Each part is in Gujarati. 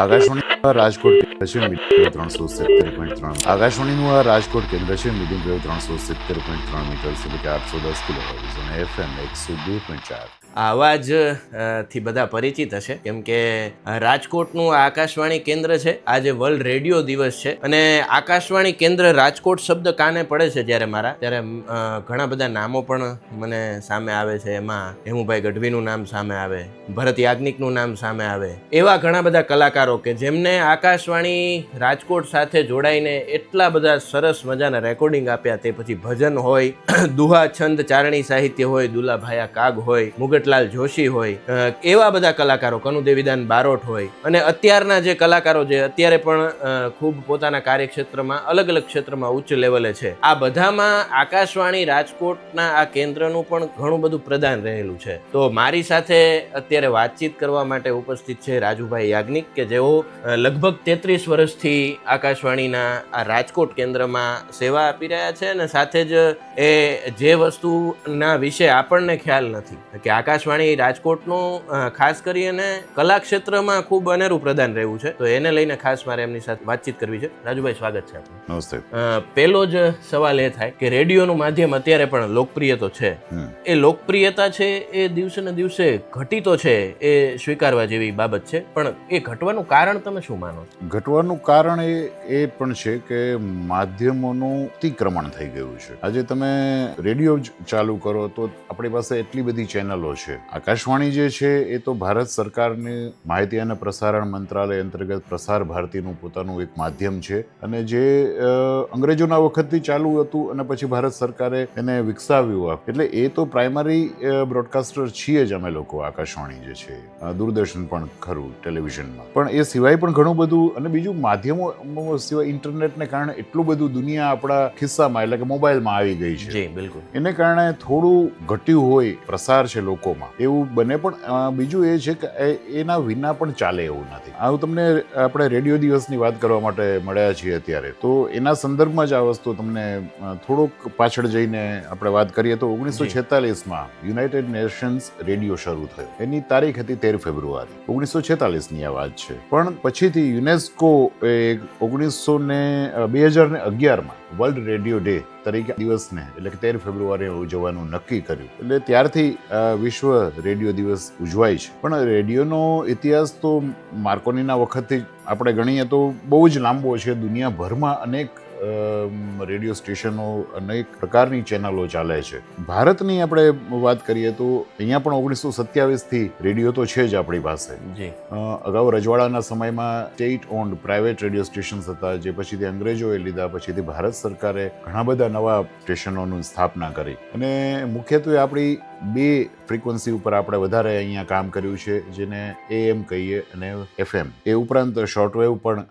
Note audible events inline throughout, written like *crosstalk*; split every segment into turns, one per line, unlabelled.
આકાશવાણી રાજકોટ કેન્દ્ર છે ત્રણસો સિત્તેર પોઈન્ટ ત્રણ. આકાશવાણીનું આ રાજકોટ કેન્દ્ર છે મીડિયમ ત્રણસો સિત્તેર પોઈન્ટ ત્રણ મીટર એટલે કે આઠસો દસ કિલો અને એફએમ એકસો બે પોઈન્ટ ચાર.
આ અવાજથી બધા પરિચિત હશે. કેમ કે રાજકોટનું આકાશવાણી કેન્દ્ર છે. આજે વર્લ્ડ રેડિયો દિવસ છે. અને આકાશવાણી કેન્દ્ર રાજકોટ શબ્દ કાને પડે છે જ્યારે મારા? ત્યારે ઘણા બધા નામો પણ મને સામે આવે છે. એમાં હેમુભાઈ ગઢવીનું નામ સામે આવે, ભરત યાજ્ઞિકનું નામ સામે આવે. એવા ઘણા બધા કલાકારો કે જેમને આકાશવાણી રાજકોટ સાથે જોડાઈને એટલા બધા સરસ મજાના રેકોર્ડિંગ આપ્યા. તે પછી ભજન હોય દુહા છંદ ચારણી સાહિત્ય હોય, દુલાભાયા કાગ હોય મુગટલાલ જોશી હોય એવા બધા કલાકારો કનુ દેવીદાન બારોટ હોય. અને અત્યારના જે કલાકારો જે અત્યારે પણ ખૂબ પોતાના કાર્યક્ષેત્રમાં અલગ અલગ ક્ષેત્રમાં ઉચ્ચ લેવલે છે. આ બધામાં આકાશવાણી, રાજકોટના આ કેન્દ્રનું પણ ઘણું બધું પ્રદાન રહેલું છે. તો મારી સાથે અત્યારે વાતચીત કરવા માટે ઉપસ્થિત છે રાજુભાઈ યાજ્ઞિક, કે જેઓ લગભગ તેત્રીસ વર્ષથી આકાશવાણીના આ રાજકોટ કેન્દ્રમાં સેવા આપી રહ્યા છે અને સાથે જ એ જે વસ્તુના વિશે આપણને ખ્યાલ નથી, કે આકાશવાણી રાજકોટનું ખાસ ખાસ કરીને કલા ક્ષેત્રમાં ખૂબ અનેરું પ્રદાન રહ્યું છે. તો એને લઈને ખાસ મારે એમની સાથે વાતચીત કરવી છે. રાજુભાઈ સ્વાગત છે આપનું.
નમસ્તે.
પેલો પહેલો જ સવાલ એ થાય કે રેડિયોનું માધ્યમ અત્યારે પણ લોકપ્રિય તો છે. એ લોકપ્રિયતા છે એ દિવસે ને દિવસે ઘટી તો છે એ સ્વીકારવા જેવી બાબત છે. પણ એ ઘટવાનું કારણ તમે શું માનો છો?
ઘટવાનું કારણ એ એ પણ છે કે માધ્યમોનું અતિક્રમણ થઈ ગયું છે. આજે તમે રેડિયો ચાલુ કરો તો આપણી પાસે એટલી બધી ચેનલો છે. આકાશવાણી જે છે એ તો ભારત સરકારની માહિતી અને પ્રસારણ મંત્રાલય અંતર્ગત પ્રસાર ભારતીનું પોતાનું એક માધ્યમ છે અને જે અંગ્રેજોના વખતથી ચાલુ હતું અને પછી ભારત સરકારે એને વિકસાવ્યું એટલે એ તો પ્રાઇમરી બ્રોડકાસ્ટર છીએ જ અમે લોકો આકાશવાણી જે છે. દૂરદર્શન પણ ખરું ટેલિવિઝનમાં. પણ એ સિવાય પણ ઘણું બધું અને બીજું માધ્યમો સિવાય ઇન્ટરનેટને કારણે એટલું બધું દુનિયા આપણા ખિસ્સામાં એટલે કે મોબાઈલમાં આવી ગઈ છે.
બિલકુલ.
એને કારણે થોડું ઘટ્યું હોય પ્રસાર છે લોકોમાં. એવું બને પણ બીજું એ છે કે એના વિના પણ ચાલે એવું નથી. આ હું તમને આપણે રેડિયો દિવસની વાત કરવા માટે મળ્યા છીએ અત્યારે. તો એના સંદર્ભમાં જ આ વસ્તુ તમને થોડોક પાછળ જઈને આપણે વાત કરીએ તો ઓગણીસો છેતાલીસમાં યુનાઇટેડ નેશન્સ રેડિયો શરૂ થયો. એની તારીખ હતી તેર ફેબ્રુઆરી. ઓગણીસો છેતાલીસની આ વાત છે. પણ પછીથી યુનેસ્કો એ ઓગણીસો ને બે હજાર ને અગિયારમાં વર્લ્ડ રેડિયો ડે તરીકે દિવસને, એટલે કે તેર ફેબ્રુઆરીએ ઉજવવાનું નક્કી કર્યું. એટલે ત્યારથી વિશ્વ રેડિયો દિવસ ઉજવાય છે. પણ રેડિયોનો ઇતિહાસ તો માર્કોનીના વખતથી આપણે ગણીએ તો બહુ જ લાંબો છે. દુનિયાભરમાં અનેક રેડિયો સ્ટેશનો અનેક પ્રકારની ચેનલો ચાલે છે. ભારતની આપણે વાત કરીએ તો અહીંયા પણ ઓગણીસો સત્યાવીસથી રેડિયો તો છે જ આપણી પાસે.
જી.
અગાઉ રજવાડાના સમયમાં state owned private radio stations હતા જે પછીથી અંગ્રેજોએ લીધા પછીથી ભારત સરકારે ઘણા બધા નવા સ્ટેશનોની સ્થાપના કરી. અને મુખ્યત્વે આપણી બે ફ્રીક્વન્સી ઉપર આપણે વધારે અહીંયા કામ કર્યું છે, જેને એએમ કહીએ અને એફએમ એ ઉપરાંત શોર્ટવેવ પણ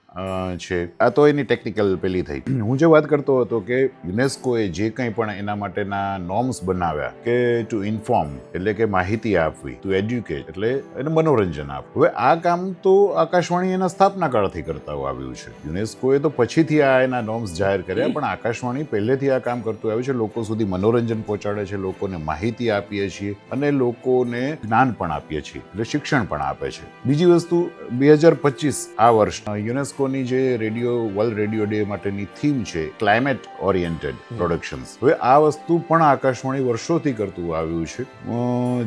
છે. આ તો એની ટેકનિકલ પેલી થઈ. હું જે વાત કરતો હતો કે યુનેસ્કોએ જે કંઈ પણ એના માટેના નોર્મ્સ બનાવ્યા, કે ટુ ઇન્ફોર્મ એટલે કે માહિતી આપવી ટુ એડ્યુકેટ એટલે એને મનોરંજન આપવું. હવે આ કામ તો આકાશવાણી એના સ્થાપના કાળથી કરતા આવ્યું છે. યુનેસ્કોએ તો પછીથી આ એના નોર્મ્સ જાહેર કર્યા, પણ આકાશવાણી પહેલેથી આ કામ કરતું આવ્યું છે. લોકો સુધી મનોરંજન પહોંચાડે છે, લોકોને માહિતી આપીએ છીએ અને લોકોને જ્ઞાન પણ આપીએ છીએ એટલે શિક્ષણ પણ આપે છે. બીજી વસ્તુ બે હજાર પચીસ આ વર્ષ યુનેસ્કોની જે રેડિયો વર્લ્ડ રેડિયો ડે માટેની થીમ છે ક્લાઇમેટ ઓરિએન્ટેડ પ્રોડક્શન્સ. હવે આ વસ્તુ પણ આકાશવાણી વર્ષોથી કરતું આવ્યું છે.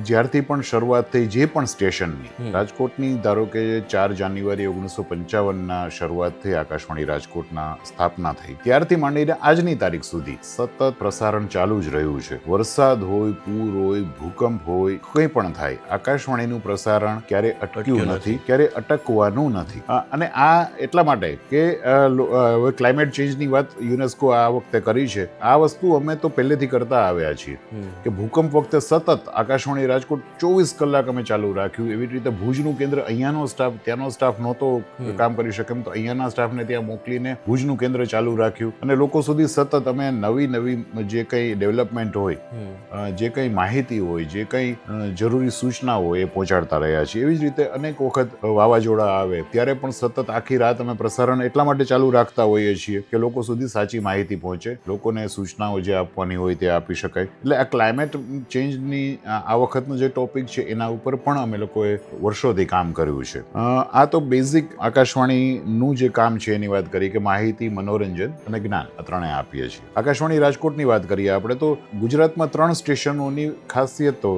જ્યારથી પણ શરૂઆત થઈ જે પણ સ્ટેશનની. રાજકોટની ધારો કે ચાર જાન્યુઆરી ઓગણીસો પંચાવનના શરૂઆત થઈ આકાશવાણી રાજકોટના સ્થાપના થઈ. ત્યારથી માંડીને આજની તારીખ સુધી સતત પ્રસારણ ચાલુ જ રહ્યું છે. વરસાદ હોય પૂર હોય ભૂકંપ હોય કંઈ પણ થાય આકાશવાણીનું પ્રસારણ ક્યારે
અટક્યું નથી.
ક્યારે અટકવાનું નથી. અને આ એટલા માટે કે ક્લાઇમેટ ચેન્જની વાત યુનેસ્કો આ વખતે કરી છે. આ વસ્તુ અમે તો પહેલેથી કરતા આવ્યા છીએ કે ભૂકંપ વખતે સતત આકાશવાણી રાજકોટ ચોવીસ કલાક અમે ચાલુ રાખ્યું. એવી રીતે ભુજનું કેન્દ્ર અહીંયાનો સ્ટાફ ત્યાંનો સ્ટાફ નહોતો કામ કરી શકે એમ તો અહીંયાના સ્ટાફને ત્યાં મોકલીને ભુજનું કેન્દ્ર ચાલુ રાખ્યું. અને લોકો સુધી સતત અમે નવી નવી જે કંઈ ડેવલપમેન્ટ હોય જે કંઈ માહિતી હોય જે કંઈ જરૂરી સૂચના હોય એ પહોંચાડતા રહ્યા છીએ. એવી જ રીતે અનેક વખત વાવાઝોડા આવે, ત્યારે પણ સતત આખી રાત અમે પ્રસારણ એટલા માટે ચાલુ રાખતા હોઈએ છીએ કે લોકો સુધી સાચી માહિતી પહોંચે. લોકોને સૂચનાઓ જે આપવાની હોય તે આપી શકાય. એટલે આ ક્લાઇમેટ ચેન્જની આ વખતનો જે ટોપિક છે, એના ઉપર પણ અમે લોકોએ વર્ષોથી કામ કર્યું છે. આ તો બેઝિક આકાશવાણીનું જે કામ છે એની વાત કરી કે માહિતી, મનોરંજન અને જ્ઞાન આ ત્રણે આપીએ છીએ. આકાશવાણી રાજકોટની વાત કરીએ આપણે તો ગુજરાતમાં ત્રણ સ્ટેશનોની ખાસિયત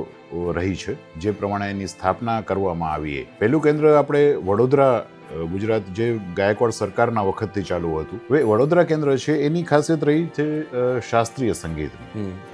રહી છે. જે પ્રમાણે એની સ્થાપના કરવામાં આવી પહેલું કેન્દ્ર આપણે વડોદરા ગુજરાત જે ગાયકવાડ સરકારના વખતથી ચાલુ હતું. હવે વડોદરા કેન્દ્ર છે એની ખાસિયત રહી છે શાસ્ત્રીય
સંગીત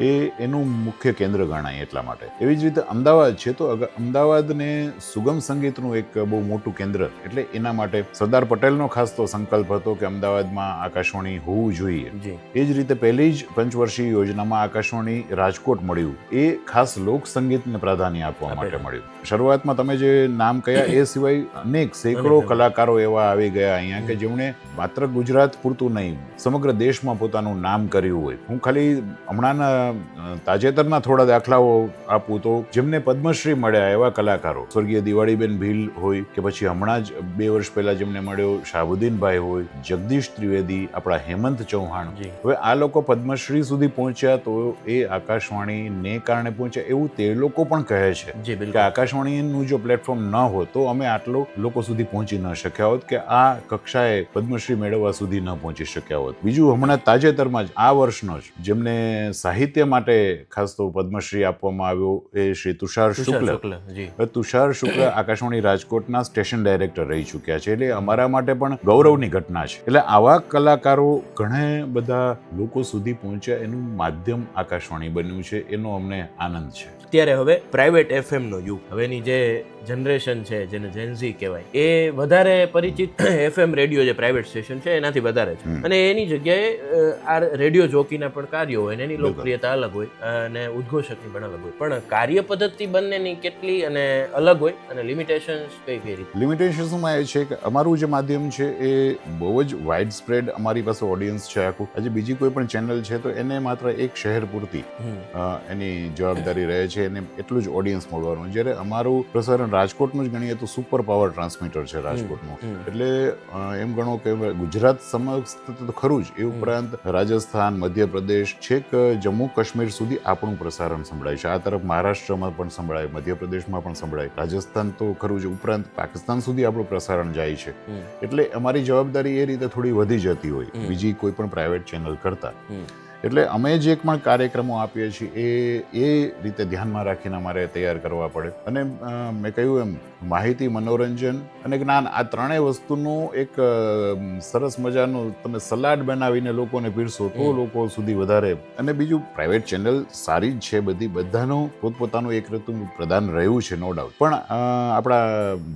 એ એનું મુખ્ય કેન્દ્ર ગણાય એટલા માટે. એવી જ રીતે અમદાવાદ છે તો અમદાવાદને સુગમ સંગીતનું એક બહુ મોટું કેન્દ્ર એટલે એના માટે સરદાર પટેલનો ખાસ તો સંકલ્પ હતો કે અમદાવાદમાં આકાશવાણી હોવું જોઈએ. એ જ રીતે પહેલી જ પંચવર્ષીય યોજનામાં આકાશવાણી રાજકોટ મળ્યું. એ ખાસ લોક સંગીતને પ્રાધાન્ય આપવા માટે મળ્યું. શરૂઆતમાં તમે જે નામ કયા એ સિવાય અનેક સેંકડો
અનેક.
કલાકારો એવા આવી ગયા અહીંયા કે જેમણે માત્ર ગુજરાત પૂરતું નહીં સમગ્ર દેશમાં પોતાનું નામ કર્યું હોય. હું ખાલી હમણાંના તાજેતરના થોડા દાખલાઓ આપું તો જેમને પદ્મશ્રી મળ્યા એવા કલાકારો. સ્વર્ગીય દિવાળીબેન ભીલ હોય કે પછી હમણાં જ બે વર્ષ પહેલા જેમને મળ્યો શાહબુદ્દીનભાઈ હોય જગદીશ ત્રિવેદી આપણા હેમંત ચૌહાણ. હવે આ લોકો પદ્મશ્રી સુધી પહોંચ્યા તો એ આકાશવાણીને કારણે પહોંચ્યા એવું તે લોકો પણ કહે છે કે આકાશવાણીનું જો પ્લેટફોર્મ ન હોત તો અમે આટલો લોકો સુધી પહોંચી ન શક્યા હોત કે આ કક્ષાએ પદ્મશ્રી મેળવવા સુધી ન પહોંચી શક્યા હોત. બીજું હમણાં તાજેતરમાં જ આ વર્ષનો જ જેમને સાહિત્ય માટે ખાસ તો પદ્મશ્રી આપવામાં આવ્યો એ શ્રી તુષાર શુક્લ. તુષાર શુક્લ આકાશવાણી રાજકોટના સ્ટેશન ડાયરેક્ટર રહી ચૂક્યા છે એટલે અમારા માટે પણ ગૌરવની ઘટના છે. એટલે આવા કલાકારો ઘણા બધા લોકો સુધી પહોંચ્યા એનું માધ્યમ આકાશવાણી બન્યું છે. એનો અમને આનંદ છે.
અત્યારે હવે પ્રાઇવેટ એફએમ નો યુગ. હવેની જે જનરેશન છે જેને જેન્ઝી કહેવાય એ વધારે પરિચિત *clears throat* એફએમ રેડિયો જે પ્રાઇવેટ સ્ટેશન છે એનાથી વધારે છે અને એની જગ્યાએ આ રેડિયો જોકીના પણ કાર્યો હોય અને એની. લોકપ્રિયતા અલગ હોય અને ઉદ્ઘોષકની પણ અલગ હોય. પણ કાર્ય પદ્ધતિ બંનેની કેટલી અને અલગ હોય અને લિમિટેશન્સ કઈ કઈ રીતે?
લિમિટેશન્સમાં એ છે કે અમારું જે માધ્યમ છે એ બહુ જ વાઇડ સ્પ્રેડ અમારી પાસે ઓડિયન્સ છે આખું. આજે બીજી કોઈ પણ ચેનલ છે તો એને માત્ર એક શહેર પૂરતી એની જવાબદારી રહે છે એને એટલું જ ઓડિયન્સ મળવાનું. જ્યારે અમારું પ્રસારણ રાજકોટનું જ ગણીએ તો સુપર પાવર ટ્રાન્સમીટર છે રાજકોટનું. એટલે એમ ગણો કે ગુજરાત સમક્ષ તો ખરું જ. એ ઉપરાંત રાજસ્થાન મધ્યપ્રદેશ છેક જમ્મુ કાશ્મીર સુધી આપણું પ્રસારણ સંભળાય છે. આ તરફ મહારાષ્ટ્રમાં પણ સંભળાય મધ્યપ્રદેશમાં પણ સંભળાય. રાજસ્થાન તો ખરું જ ઉપરાંત પાકિસ્તાન સુધી આપણું પ્રસારણ જાય છે. એટલે અમારી જવાબદારી એ રીતે થોડી વધી જતી હોય. બીજી કોઈ પણ પ્રાઇવેટ ચેનલ કરતા. એટલે અમે જે પણ કાર્યક્રમો આપીએ છીએ એ એ રીતે ધ્યાનમાં રાખીને અમારે તૈયાર કરવા પડે. અને મેં કહ્યું એમ માહિતી મનોરંજન અને જ્ઞાન આ ત્રણેય વસ્તુનું એક સરસ મજાનું તમે સલાડ બનાવીને લોકોને પીરસો તો લોકો સુધી વધારે. અને બીજું પ્રાઇવેટ ચેનલ સારી જ છે બધી બધાનું પોતપોતાનું એક રીતનું પ્રદાન રહ્યું છે નો ડાઉટ પણ આપણા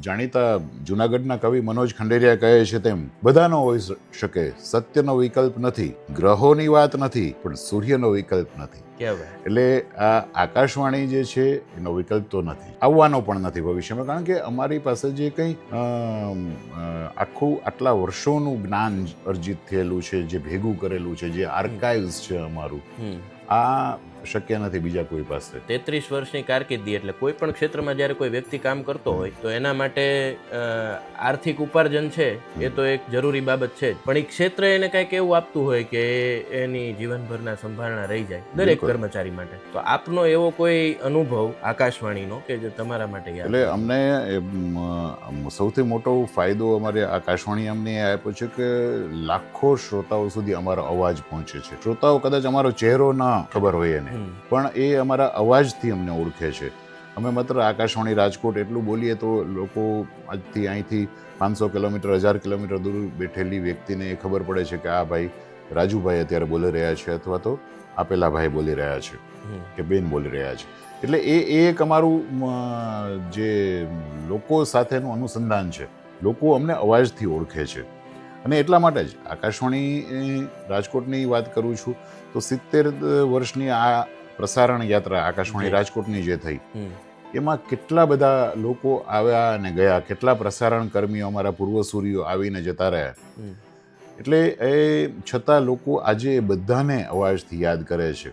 જાણીતા જુનાગઢના કવિ મનોજ ખંડેરિયા કહે છે તેમ બધાનો હોઈ શકે સત્યનો વિકલ્પ નથી ગ્રહોની વાત નથી પણ સૂર્યનો વિકલ્પ નથી. એટલે આ આકાશવાણી જે છે એનો વિકલ્પ તો નથી. આવવાનો પણ નથી ભવિષ્યમાં કારણ કે અમારી પાસે જે કંઈ આખું આટલા વર્ષોનું જ્ઞાન અર્જિત થયેલું છે જે ભેગું કરેલું છે જે આર્કાઇવ્સ છે અમારું આ શક્ય નથી બીજા કોઈ પાસે.
તેત્રીસ વર્ષની કારકિર્દી એટલે કોઈ પણ ક્ષેત્રમાં જ્યારે કોઈ વ્યક્તિ કામ કરતો હોય તો એના માટે આર્થિક ઉપાર્જન છે એ તો એક જરૂરી બાબત છે પણ એ ક્ષેત્ર એને કંઈક એવું આપતું હોય કે એની જીવનભરના સંભાળના રહી જાય દરેક કર્મચારી માટે. તો આપનો એવો કોઈ અનુભવ આકાશવાણીનો કે જે તમારા માટે
એટલે અમને સૌથી મોટો ફાયદો અમારે આકાશવાણી અમને આપ્યો છે કે લાખો શ્રોતાઓ સુધી અમારો અવાજ પહોંચે છે. શ્રોતાઓ કદાચ અમારો ચહેરો ના ખબર હોય એને. પણ એ અમારા અવાજથી અમને ઓળખે છે. અમે માત્ર આકાશવાણી રાજકોટ એટલું બોલીએ તો લોકો આજથી અહીંથી પાંચસો કિલોમીટર હજાર કિલોમીટર દૂર બેઠેલી વ્યક્તિને એ ખબર પડે છે કે આ ભાઈ રાજુભાઈ અત્યારે બોલી રહ્યા છે અથવા તો આપેલા ભાઈ બોલી રહ્યા છે કે બેન બોલી રહ્યા છે. એટલે એ એ એક અમારું જે લોકો સાથેનું અનુસંધાન છે. લોકો અમને અવાજથી ઓળખે છે. અને એટલા માટે જ આકાશવાણી રાજકોટની વાત કરું છું તો સિત્તેર વર્ષની આ પ્રસારણ યાત્રા આકાશવાણી. રાજકોટની જે થઈ એમાં કેટલા બધા લોકો આવ્યા અને ગયા? કેટલા પ્રસારણ કર્મીઓ અમારા પૂર્વસૂરીઓ આવીને જતા રહ્યા? એટલે એ છતાં લોકો આજે બધાને અવાજથી યાદ કરે છે.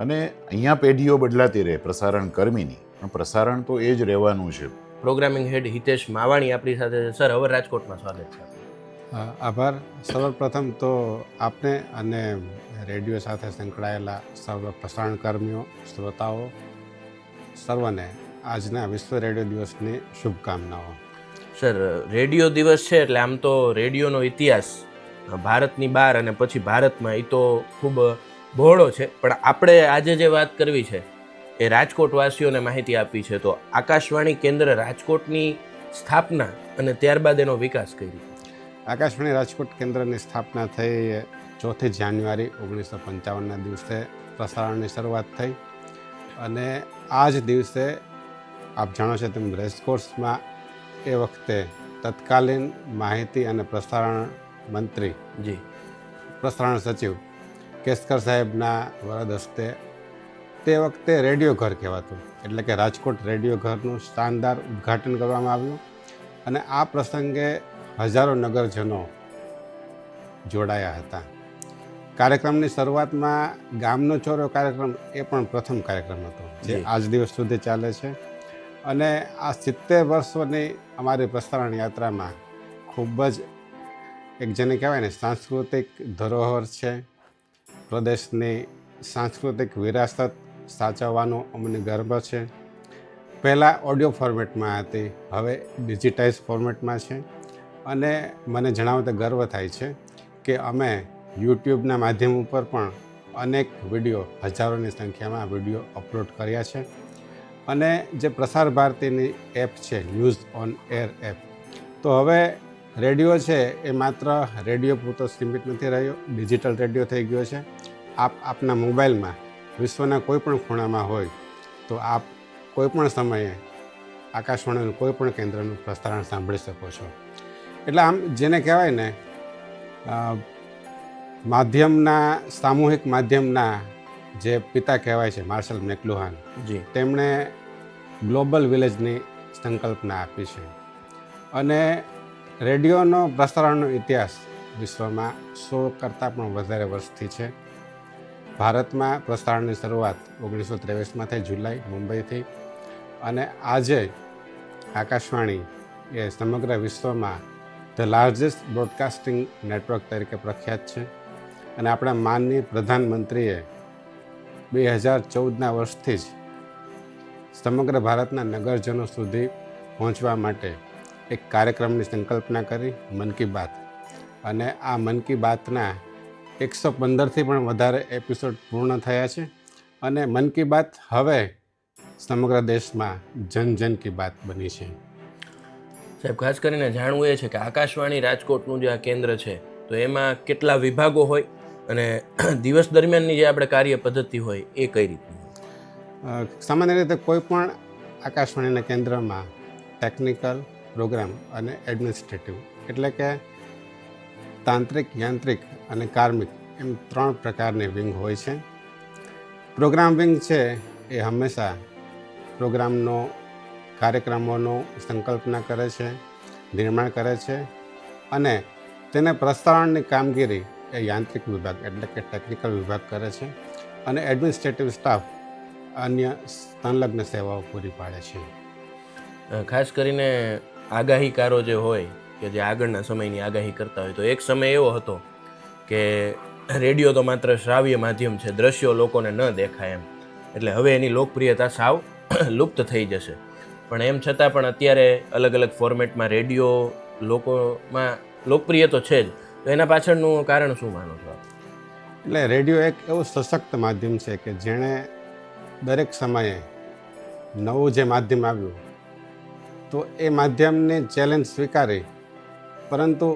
અને અહીંયા પેઢીઓ બદલાતી રહે પ્રસારણ કર્મીની. પણ પ્રસારણ તો એ જ રહેવાનું છે.
પ્રોગ્રામિંગ હેડ હિતેશ માવાણી આપણી સાથે સર હવે રાજકોટમાં સ્વાગત છે.
આભાર. સર્વપ્રથમ તો આપને અને રેડિયો સાથે સંકળાયેલા સર્વ પ્રસારણ કર્મીઓ શ્રોતાઓ, સર્વને આજના વિશ્વ રેડિયો દિવસની શુભકામનાઓ.
સર, રેડિયો દિવસ છે એટલે આમ તો રેડિયોનો ઇતિહાસ, ભારતની બહાર અને પછી ભારતમાં એ તો ખૂબ બહોળો છે. પણ આપણે આજે જે વાત કરવી છે, એ રાજકોટવાસીઓને માહિતી આપી છે, તો આકાશવાણી કેન્દ્ર રાજકોટની સ્થાપના અને ત્યારબાદ એનો વિકાસ કઈ રીતે
આકાશવાણી રાજકોટ કેન્દ્રની સ્થાપના થઈ ચોથી જાન્યુઆરી ઓગણીસો પંચાવનના દિવસે પ્રસારણની શરૂઆત થઈ. અને આ જ દિવસે આપ જાણો છો તેમ રેસકોર્સમાં એ વખતે તત્કાલીન માહિતી અને પ્રસારણ મંત્રી
જી.
પ્રસારણ સચિવ કેસકર સાહેબના વરદ હસ્તે તે વખતે રેડિયો ઘર કહેવાતું એટલે કે રાજકોટ રેડિયો ઘરનું શાનદાર ઉદ્ઘાટન કરવામાં આવ્યું. અને આ પ્રસંગે હજારો નગરજનો જોડાયા હતા. કાર્યક્રમની શરૂઆતમાં ગામનો ચોરો કાર્યક્રમ એ પણ પ્રથમ કાર્યક્રમ હતો જે આજ દિવસ સુધી ચાલે છે. અને આ સિત્તેર વર્ષોની અમારી પ્રસારણ યાત્રામાં ખૂબ જ એક જેને કહેવાય ને સાંસ્કૃતિક ધરોહર છે. પ્રદેશની સાંસ્કૃતિક વિરાસત સાચવવાનો અમને ગર્વ છે. પહેલાં ઓડિયો ફોર્મેટમાં હતી હવે ડિજિટાઇઝ ફોર્મેટમાં છે. અને મને જણાવતા ગર્વ થાય છે કે અમે યુટ્યુબના માધ્યમ ઉપર પણ અનેક વીડિયો, હજારોની સંખ્યામાં વીડિયો અપલોડ કર્યા છે. અને જે પ્રસાર ભારતીની એપ છે, ન્યૂઝ ઓન એર એપ, તો હવે રેડિયો છે એ માત્ર રેડિયો પૂરતો સીમિત નથી રહ્યો, ડિજિટલ રેડિયો થઈ ગયો છે. આપ આપના મોબાઈલમાં, વિશ્વના કોઈ પણ ખૂણામાં હોય, તો આપ કોઈ પણ સમયે આકાશવાણીનું કોઈ પણ કેન્દ્રનું પ્રસારણ સાંભળી શકો છો. એટલે આમ જેને કહેવાય ને માધ્યમના સામૂહિક માધ્યમના જે પિતા કહેવાય છે માર્શલ મેકલુહાન
જી.
તેમણે ગ્લોબલ વિલેજની સંકલ્પના આપી છે. અને રેડિયોનો પ્રસારણનો ઇતિહાસ વિશ્વમાં સો કરતાં પણ વધારે વર્ષથી છે. ભારતમાં પ્રસારણની શરૂઆત ઓગણીસો ત્રેવીસમાં થઈ જુલાઈ મુંબઈથી. અને આજે આકાશવાણી એ સમગ્ર વિશ્વમાં ધ લાર્જેસ્ટ બ્રોડકાસ્ટિંગ નેટવર્ક તરીકે પ્રખ્યાત છે. અને આપણા માનનીય પ્રધાનમંત્રીએ બે હજાર ચૌદના વર્ષથી જ સમગ્ર ભારતના નગરજનો સુધી પહોંચવા માટે એક કાર્યક્રમની સંકલ્પના કરી, મન કી બાત. અને આ મન કી બાતના એકસો પંદરથી પણ વધારે એપિસોડ પૂર્ણ થયા છે. અને મન કી બાત હવે સમગ્ર દેશમાં જન જન કી બાત બની છે.
સાહેબ, ખાસ કરીને જાણવું એ છે કે આકાશવાણી રાજકોટનું જે આ કેન્દ્ર છે, તો એમાં કેટલા વિભાગો હોય અને *clears throat* દિવસ દરમિયાનની જે આપણે કાર્ય પદ્ધતિ હોય એ કઈ રીતની
સામાન્ય રીતે કોઈ પણ આકાશવાણીના કેન્દ્રમાં ટેકનિકલ પ્રોગ્રામ અને એડમિનિસ્ટ્રેટિવ એટલે કે તાંત્રિક, યાંત્રિક અને કાર્મિક એમ ત્રણ પ્રકારની વિંગ હોય છે. પ્રોગ્રામ વિંગ છે એ હંમેશા પ્રોગ્રામનો કાર્યક્રમોનો સંકલ્પના કરે છે, નિર્માણ કરે છે અને તેને પ્રસારણની કામગીરી એ યાંત્રિક વિભાગ એટલે કે ટેકનિકલ વિભાગ કરે છે અને એડમિનિસ્ટ્રેટિવ સ્ટાફ અન્ય સંલગ્ન સેવાઓ પૂરી પાડે છે.
ખાસ કરીને આગાહીકારો જે હોય કે જે આગળના સમયની આગાહી કરતા હોય તો એક સમય એવો હતો કે રેડિયો તો માત્ર શ્રાવ્ય માધ્યમ છે, દ્રશ્યો લોકોને ન દેખાય એમ. એટલે હવે એની લોકપ્રિયતા સાવ લુપ્ત થઈ જશે. પણ એમ છતાં પણ અત્યારે અલગ અલગ ફોર્મેટમાં રેડિયો લોકોમાં લોકપ્રિય તો છે જ. તો એના પાછળનું કારણ શું માનો છો
એટલે રેડિયો એક એવું સશક્ત માધ્યમ છે કે જેણે દરેક સમયે નવું જે માધ્યમ આવ્યું તો એ માધ્યમને ચેલેન્જ સ્વીકારી. પરંતુ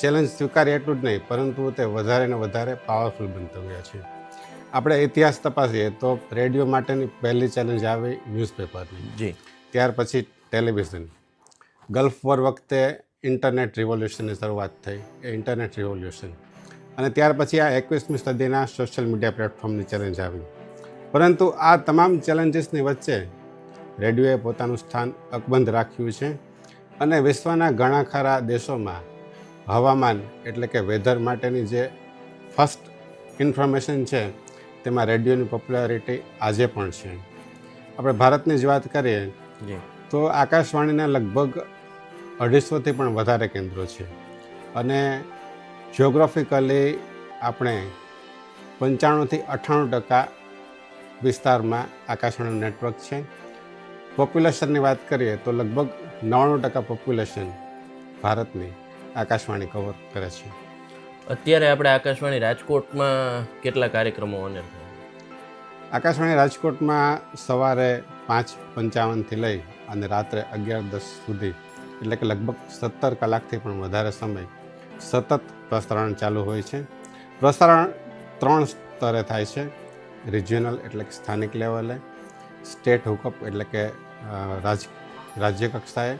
ચેલેન્જ સ્વીકારી એટલું જ નહીં પરંતુ તે વધારે ને વધારે પાવરફુલ બનતા ગયા છે. આપણે ઇતિહાસ તપાસીએ તો રેડિયો માટેની પહેલી ચેલેન્જ આવી ન્યૂઝપેપરની
જી.
ત્યાર પછી ટેલિવિઝન. ગલ્ફ વોર વખતે ઇન્ટરનેટ રિવોલ્યુશનની શરૂઆત થઈ, એ ઇન્ટરનેટ રિવોલ્યુશન. અને ત્યાર પછી આ એકવીસમી સદીના સોશિયલ મીડિયા પ્લેટફોર્મની ચેલેન્જ આવી. પરંતુ આ તમામ ચેલેન્જીસની વચ્ચે રેડિયોએ પોતાનું સ્થાન અકબંધ રાખ્યું છે અને વિશ્વના ઘણા ખરા દેશોમાં હવામાન એટલે કે વેધર માટેની જે ફર્સ્ટ ઇન્ફોર્મેશન છે, તેમાં રેડિયોની પોપ્યુલારિટી આજે પણ છે. આપણે ભારતની જ વાત કરીએ તો આકાશવાણીના લગભગ અઢીસોથી પણ વધારે કેન્દ્રો છે. અને જિયોગ્રાફિકલી આપણે પંચાણુંથી અઠ્ઠાણું ટકા વિસ્તારમાં આકાશવાણીનું નેટવર્ક છે. પોપ્યુલેશનની વાત કરીએ તો લગભગ નવ્વાણું ટકા પોપ્યુલેશન ભારતની આકાશવાણી કવર કરે છે.
અત્યારે આપણે આકાશવાણી રાજકોટમાં કેટલા કાર્યક્રમો ઓનર
આકાશવાણી રાજકોટમાં સવારે પાંચ પંચાવનથી લઈ અને રાત્રે અગિયાર દસ સુધી, એટલે કે લગભગ સત્તર કલાકથી પણ વધારે સમય સતત પ્રસારણ ચાલુ હોય છે. પ્રસારણ ત્રણ સ્તરે થાય છે. રિજિયનલ એટલે કે સ્થાનિક લેવલે સ્ટેટ હુકઅપ એટલે કે રાજ રાજ્ય કક્ષાએ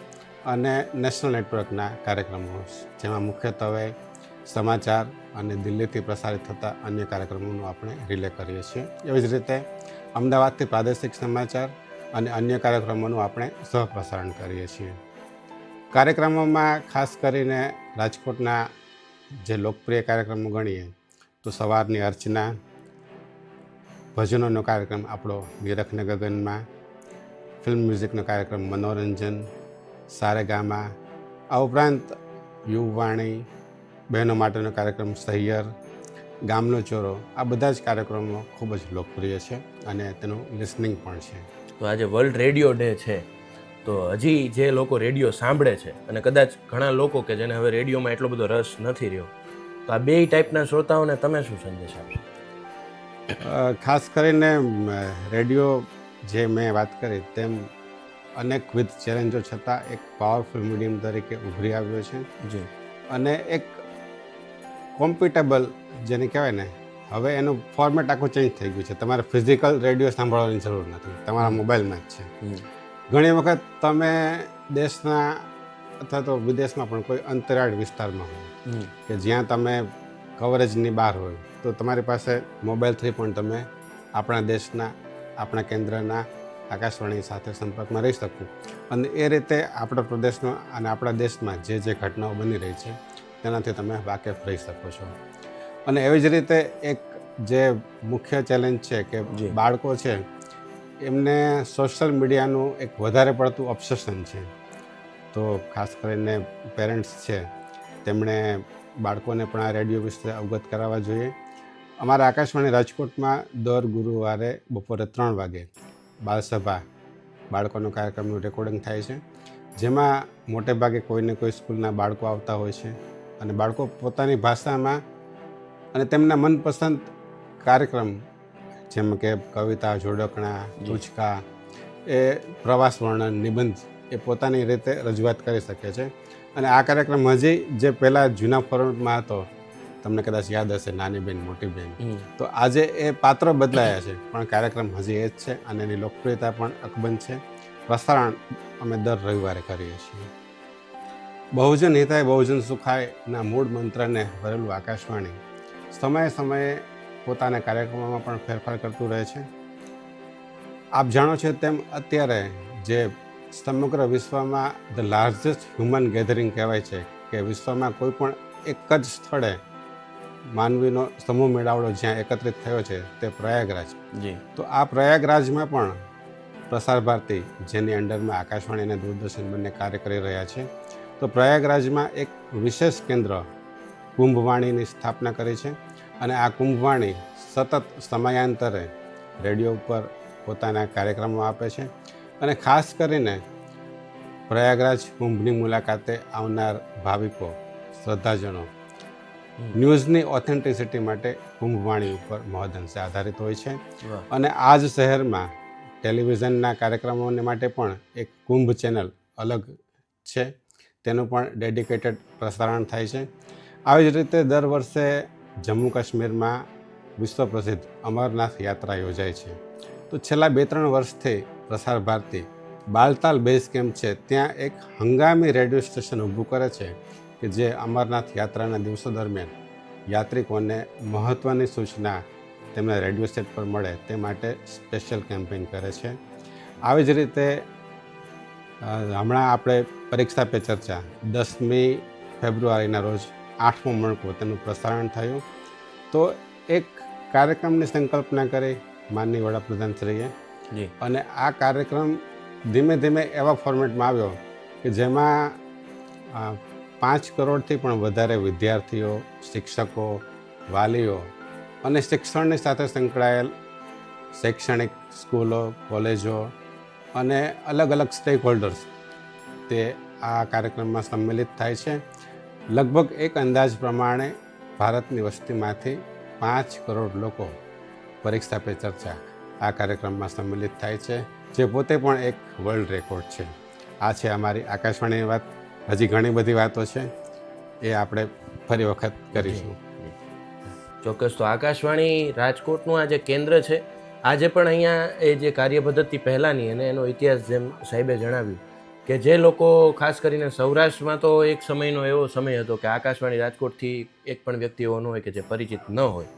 અને નેશનલ નેટવર્કના કાર્યક્રમો જેમાં મુખ્યત્વે સમાચાર અને દિલ્હીથી પ્રસારિત થતા અન્ય કાર્યક્રમોનું આપણે રિલે કરીએ છીએ. એવી જ રીતે અમદાવાદથી પ્રાદેશિક સમાચાર અને અન્ય કાર્યક્રમોનું આપણે સહપ્રસારણ કરીએ છીએ. કાર્યક્રમોમાં ખાસ કરીને રાજકોટના જે લોકપ્રિય કાર્યક્રમો ગણીએ, તો સવારની અર્ચના, ભજનોનો કાર્યક્રમ આપણો નિરખને ગગનમાં, ફિલ્મ મ્યુઝિકનો કાર્યક્રમ મનોરંજન, સારેગામા, આ ઉપરાંત યુવવાણી બહેનો માટેનો કાર્યક્રમ સહિયર, ગામનો ચોરો, આ બધા જ કાર્યક્રમો ખૂબ જ લોકપ્રિય છે અને તેનું લિસનિંગ પણ છે.
તો આજે વર્લ્ડ રેડિયો ડે છે. તો હજી જે લોકો રેડિયો સાંભળે છે અને કદાચ ઘણા લોકો કે જેને હવે રેડિયોમાં એટલો બધો રસ નથી રહ્યો તો આ બે ટાઈપના શ્રોતાઓને તમે શું સંદેશ આપશો?
ખાસ કરીને રેડિયો જે મેં વાત કરી તેમ અનેકવિધ ચેલેન્જો છતાં એક પાવરફુલ મીડિયમ તરીકે ઉભરી આવ્યો છે.
જે.
અને એક કોમ્પિટેબલ જેને કહેવાય ને હવે એનું ફોર્મેટ આખું ચેન્જ થઈ ગયું છે. તમારે ફિઝિકલ રેડિયો સાંભળવાની જરૂર નથી. તમારા મોબાઈલમાં જ છે. ઘણી વખત તમે દેશના અથવા તો વિદેશમાં પણ કોઈ અંતરાળ વિસ્તારમાં હોય કે જ્યાં તમે કવરેજની બહાર હોય તો તમારી પાસે મોબાઈલથી પણ તમે આપણા દેશના આપણા કેન્દ્રના આકાશવાણી સાથે સંપર્કમાં રહી શકો. અને એ રીતે આપણા પ્રદેશમાં અને આપણા દેશમાં જે જે ઘટનાઓ બની રહી છે તેનાથી તમે વાકેફ રહી શકો છો. અને એવી જ રીતે એક જે મુખ્ય ચેલેન્જ છે કે
જી.
બાળકો છે એમને સોશિયલ મીડિયાનું એક વધારે પડતું ઓબ્સેશન છે. તો ખાસ કરીને પેરેન્ટ્સ છે તેમણે બાળકોને પણ આ રેડિયો વિશે અવગત કરાવવા જોઈએ. અમારા આકાશવાણી રાજકોટમાં દર ગુરુવારે બપોરે ત્રણ વાગે બાલસભા બાળકોનો કાર્યક્રમનું રેકોર્ડિંગ થાય છે. જેમાં મોટે ભાગે કોઈને કોઈ સ્કૂલના બાળકો આવતા હોય છે અને બાળકો પોતાની ભાષામાં અને તેમના મનપસંદ કાર્યક્રમ જેમ કે કવિતા જોડકણા ટૂચકા એ પ્રવાસ વર્ણન નિબંધ એ પોતાની રીતે રજૂઆત કરી શકે છે. અને આ કાર્યક્રમ હજી જે પહેલાં જૂના ફોર્મેટમાં હતો તમને કદાચ યાદ હશે નાની બેન મોટી બેન તો આજે એ પાત્ર બદલાયા છે પણ કાર્યક્રમ હજી એ જ છે અને એની લોકપ્રિયતા પણ અકબંધ છે. પ્રસારણ અમે દર રવિવારે કરીએ છીએ. બહુજન હિતાય બહુજન સુખાયના મૂળ મંત્રને ભરેલું આકાશવાણી. સમયે સમયે પોતાના કાર્યક્રમોમાં પણ ફેરફાર કરતું રહે છે. આપ જાણો છો તેમ અત્યારે જે સમગ્ર વિશ્વમાં ધ લાર્જેસ્ટ હ્યુમન ગેધરિંગ કહેવાય છે કે વિશ્વમાં કોઈ પણ એક જ સ્થળે માનવીનો સમૂહ મેળાવડો જ્યાં એકત્રિત થયો છે તે પ્રયાગરાજ.
જી.
તો આ પ્રયાગરાજમાં પણ પ્રસાર ભારતી જેની અંડરમાં આકાશવાણી અને દૂરદર્શન બંને કાર્ય કરી રહ્યા છે. તો પ્રયાગરાજમાં એક વિશેષ કેન્દ્ર કુંભવાણીની સ્થાપના કરી છે અને આ કુંભવાણી સતત સમયાંતરે રેડિયો ઉપર પોતાના કાર્યક્રમો આપે છે અને ખાસ કરીને પ્રયાગરાજ કુંભની મુલાકાતે આવનાર ભાવિકો શ્રદ્ધાજનો ન્યૂઝની ઓથેન્ટિસિટી માટે કુંભવાણી ઉપર મહદઅંશે આધારિત હોય છે. અને આ જ શહેરમાં ટેલિવિઝનના કાર્યક્રમોને માટે પણ એક કુંભ ચેનલ અલગ છે. તેનું પણ ડેડિકેટેડ પ્રસારણ થાય છે. આવી જ રીતે દર વર્ષે જમ્મુ કાશ્મીરમાં વિશ્વ પ્રસિદ્ધ અમરનાથ યાત્રા યોજાય છે. તો છેલ્લા બે ત્રણ વર્ષથી પ્રસાર ભારતી બાલતાલ બેઝ કેમ્પ છે, ત્યાં એક હંગામી રેડિયો સ્ટેશન ઊભું કરે છે કે જે અમરનાથ યાત્રાના દિવસો દરમિયાન યાત્રિકોને મહત્ત્વની સૂચના તેમને રેડિયો સેટ પર મળે તે માટે સ્પેશિયલ કેમ્પેઇન કરે છે. આવી જ રીતે હમણાં આપણે પરીક્ષા પે ચર્ચા દસમી ફેબ્રુઆરીના રોજ આઠમો મણકો તેનું પ્રસારણ થયું. તો એક કાર્યક્રમની સંકલ્પના કરી માનનીય વડાપ્રધાનશ્રીએ
શ્રીએ.
અને આ કાર્યક્રમ ધીમે ધીમે એવા ફોર્મેટમાં આવ્યો કે જેમાં પાંચ કરોડથી પણ વધારે વિદ્યાર્થીઓ શિક્ષકો વાલીઓ અને શિક્ષણની સાથે સંકળાયેલ શૈક્ષણિક સ્કૂલો કોલેજો અને અલગ અલગ સ્ટેક હોલ્ડર્સ તે આ કાર્યક્રમમાં સંમેલિત થાય છે. લગભગ એક અંદાજ પ્રમાણે ભારતની વસ્તીમાંથી પાંચ કરોડ લોકો પરીક્ષા પે ચર્ચા આ કાર્યક્રમમાં સંમેલિત થાય છે, જે પોતે પણ એક વર્લ્ડ રેકોર્ડ છે. આ છે અમારી આકાશવાણીની વાત. હજી ઘણી બધી વાતો છે. એ આપણે ફરી વખત કરીશું.
ચોક્કસ. તો આકાશવાણી રાજકોટનું આ જે કેન્દ્ર છે, આજે પણ અહીંયા એ જે કાર્ય પદ્ધતિ પહેલાંની અને એનો ઇતિહાસ જેમ સાહેબે જણાવ્યું કે જે લોકો ખાસ કરીને સૌરાષ્ટ્રમાં તો એક સમયનો એવો સમય હતો કે આકાશવાણી રાજકોટથી એક પણ વ્યક્તિ એવો ન હોય કે જે પરિચિત ન હોય.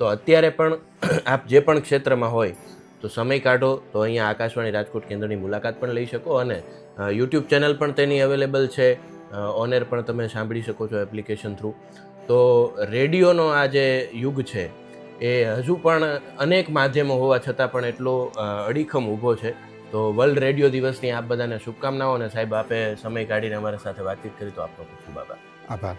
તો અત્યારે પણ *clears throat* આપ જે પણ ક્ષેત્રમાં હોય, તો સમય કાઢો, તો અહીંયા આકાશવાણી રાજકોટ કેન્દ્રની મુલાકાત પણ લઈ શકો અને યુટ્યુબ ચેનલ પણ તેની અવેલેબલ છે. ઓનર પણ તમે સાંભળી શકો છો એપ્લિકેશન થ્રુ. તો રેડિયોનો આ જે યુગ છે, એ હજુ પણ અનેક માધ્યમો હોવા છતાં પણ એટલો અડીખમ ઊભો છે. તો વર્લ્ડ રેડિયો દિવસની આપ બધાને શુભકામનાઓ અને સાહેબ, આપે સમય કાઢીને અમારા સાથે વાતચીત કરી, તો આપનો ખૂબ ખૂબ આભાર.
આભાર.